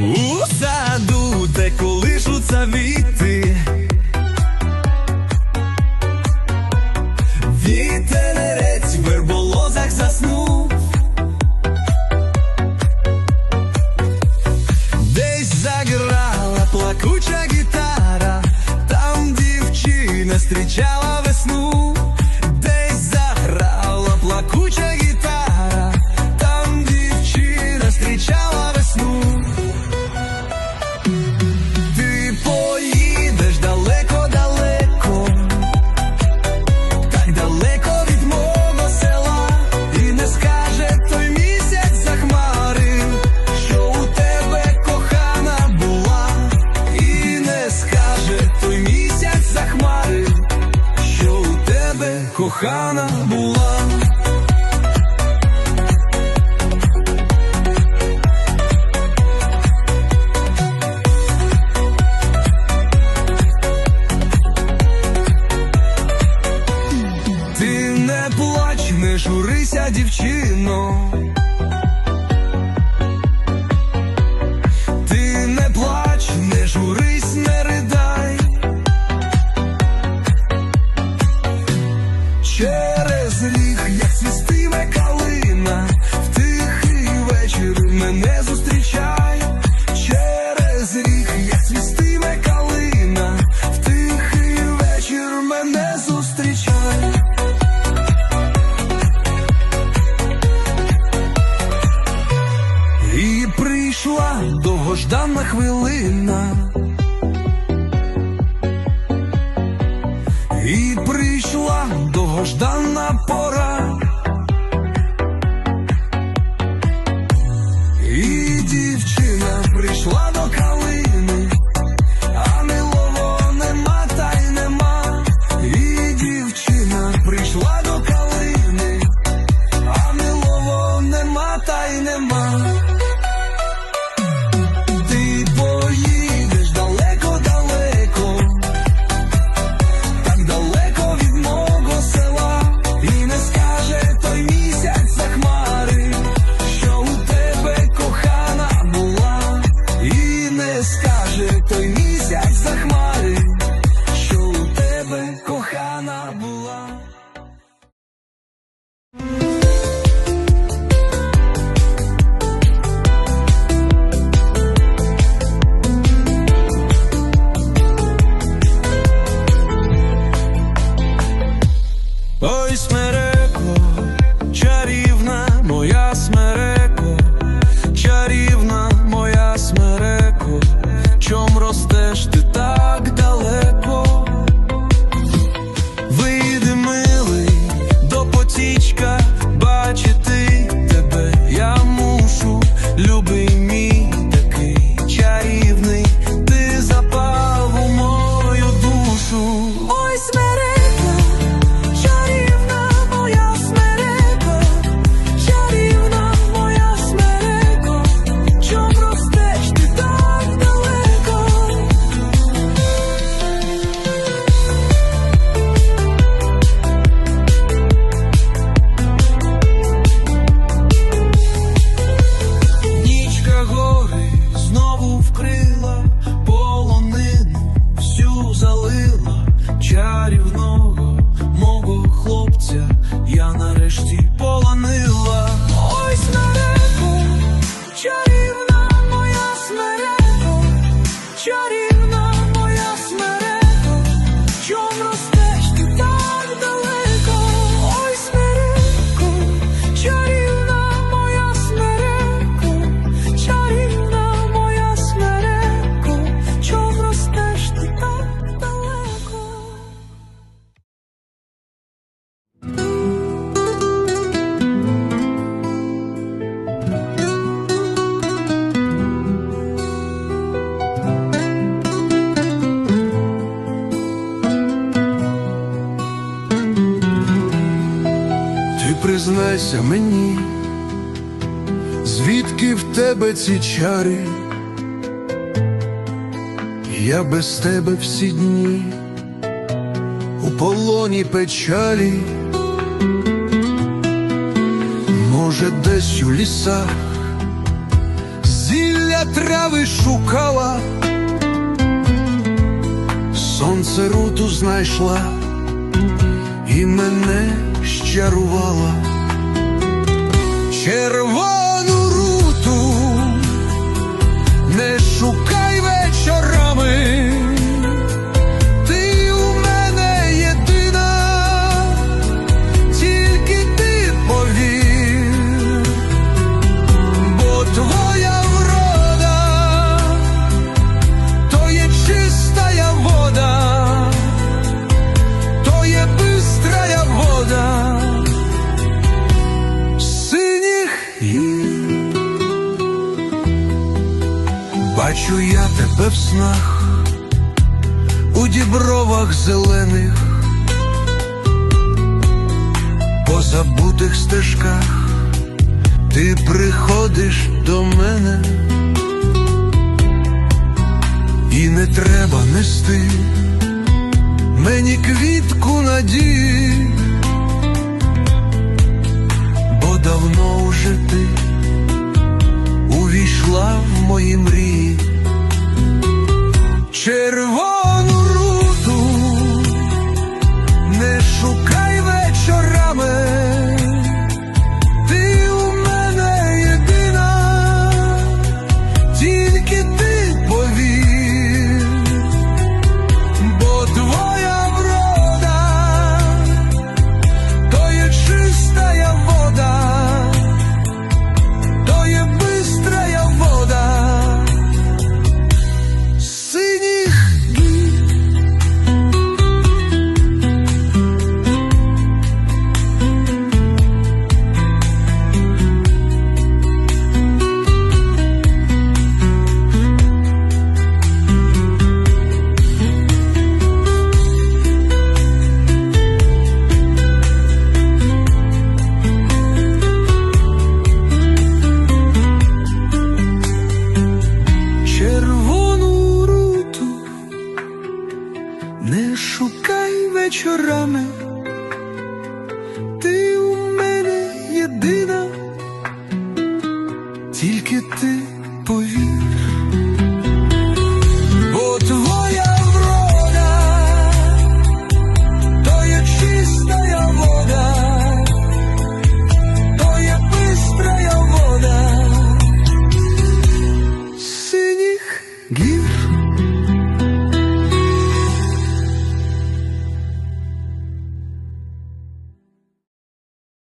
у саду, де колишуться від. була. Ти не плач, не журися, дівчино. хвилина. нарешті полонила. Ось нарешті. признайся мені, звідки в тебе ці чари, я без тебе всі дні у полоні печалі, може, десь у лісах зілля трави шукала, сонце руту знайшла і мене щарувала. Бачу я тебе в снах у дібровах зелених, по забутих стежках. Ти приходиш до мене, і не треба нести мені квітку надії,